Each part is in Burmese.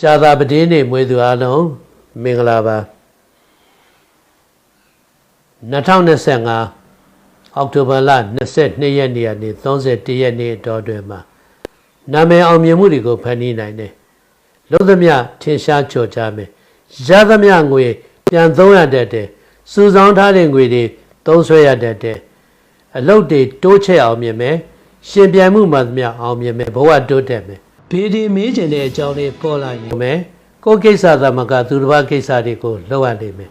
ကြာသာပတင်းနေမွေးသူအားလုံးမင်္ဂလာပါ2025အောက်တိုဘာလ22ရက်နေ့ကနေ31ရက်နေ့အတော်တွင်မှာနာမည်အောင်မြင်မှုတွေကိုဖန်တီးနိုင်တယ်လုံးသမျှထင်ရှားကြော်ကြားမယ်ရသမျှငွေပြန်သုံးရတတ်တယ်စူဆောင်းထားတဲ့ငွေတွေသုံးဆွဲရတတ်တယ်အလုတ်တွေတိုးချက်အောင်မြင်မယ်ရှင်ပြန်မှုမှသမျှအောင်မြင်မယ်ဘဝတိုးတက်မယ် ဘေးဒီမေးကျင်တဲ့အကြောင်းလေးပေါ်လာရင်မယ်ကိုယ်ကိစ္စသမကသူတစ်ပါးကိစ္စတွေကိုလုပ်ရနိုင်မယ်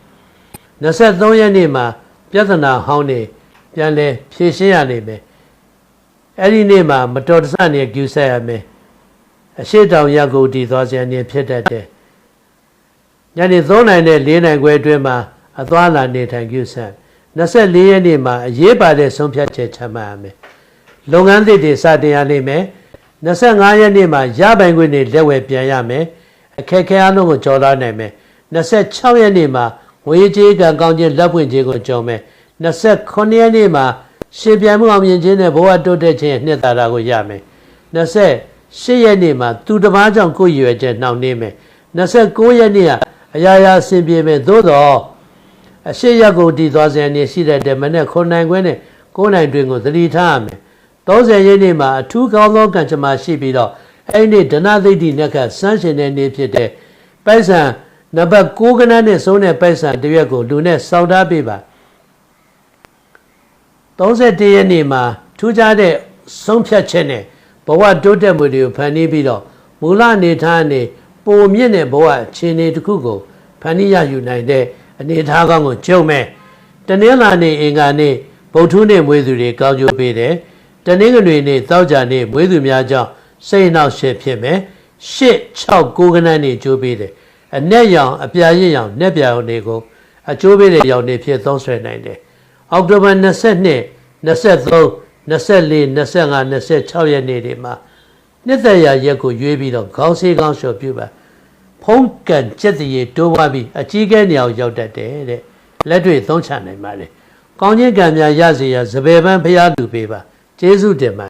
23ရက်နေ့မှာပြဿနာဟောင်းနေပြန်လဲဖြေရှင်းရနိုင်မယ်အဲ့ဒီနေ့မှာမတော်တဆနေကျူဆက်ရမယ်အရှိတောင်ရက်ကိုတည်သွားစရာနေဖြစ်တတ်တယ်ညနေ3နိုင်နဲ့4နိုင်ခွဲအတွင်းမှာအသွားလာနေထိုင်ကျူဆက်24ရက်နေ့မှာအရေးပါတဲ့ဆုံးဖြတ်ချက်ချမှတ်ရမယ်လုပ်ငန်းသစ်တွေစတင်ရနိုင်မယ် 25ရက်နေ့မှာရပိုင်ခွင့်တွေလက်ဝယ်ပြန်ရမယ်အခက်အခဲအလုံးကိုကျော်လွှားနိုင်မယ်26ရက်နေ့မှာငွေကြေးကံကောင်းခြင်းလက်ပွင့်ခြင်းကိုကျော်မယ်29ရက်နေ့မှာရှင်ပြန်မှုအောင်မြင်ခြင်းနဲ့ဘဝတိုးတက်ခြင်းရဲ့နှစ်သာရကိုရမယ်28ရက်နေ့မှာသူတစ်ပါးကြောင့်ကိုယ်ရွယ်ချက်နှောင့်နှေးမယ်29ရက်နေ့ကအရာရာအဆင်ပြေမယ်သို့တော့အရှိရက်ကိုတည်သွားစဉ်နေရှိတဲ့တဲ့မနဲ့9နိုင်ခွဲနဲ့9နိုင်တွင်ကိုသတိထားရမယ် 30ရက်နေ့မှာအထူးကောင်းသောကံကြမ္မာရှိပြီးတော့အဲ့ဒီဒနာသိတိနဲ့ကစမ်းရှင်တဲ့နေ့ဖြစ်တဲ့ပိုက်ဆံနံပါတ်6ကနန်းနဲ့ဆုံးတဲ့ပိုက်ဆံတစ်ရွက်ကိုလူနဲ့စောင့်ထားပေးပါ31ရက်နေ့မှာထူးခြားတဲ့ဆုံးဖြတ်ချက်နဲ့ဘဝတိုးတက်မှုတွေကိုဖန်တီးပြီးတော့မူလအနေထားနဲ့ပုံမြင့်တဲ့ဘဝအခြေအနေတစ်ခုကိုဖန်တီးရယူနိုင်တဲ့အနေအထားကောင်းကိုကြုံမဲ့တနင်္လာနေ့အင်္ဂါနေ့ဗုဒ္ဓဟူးနေ့မွေးသူတွေကောင်းကျိုးပေးတယ် တနင်္ဂနွေနေ့တောက်ကြနေ့မွေးသူများကြောင့်စိတ်နှောက်ရှက်ဖြစ်မယ်ရှစ်6 9ကနန်းနေ့ကျိုးပေးတယ်အ내ရောင်အပြာရစ်ရောင်내ပြာရောင်တွေကိုအကျိုးပေးတဲ့ရောင်တွေဖြစ်သုံးဆွဲနိုင်တယ်အောက်တိုဘာ22 23 24 25 26ရက်နေ့တွေမှာနှစ်သက်ရာရက်ကိုရွေးပြီးတော့ခေါင်းဆေးခေါင်းလျှော်ပြုပါဖုံးကန်ကျက်တရေတိုးပွားပြီးအကြီးကဲနေအောင်ရောက်တတ်တယ်တဲ့လက်တွေ့သုံးချနိုင်ပါလေကောင်းခြင်းကံများရစေရစပယ်ပန်းဖျားလူပေးပါ ကျေးဇူးတင်ပါ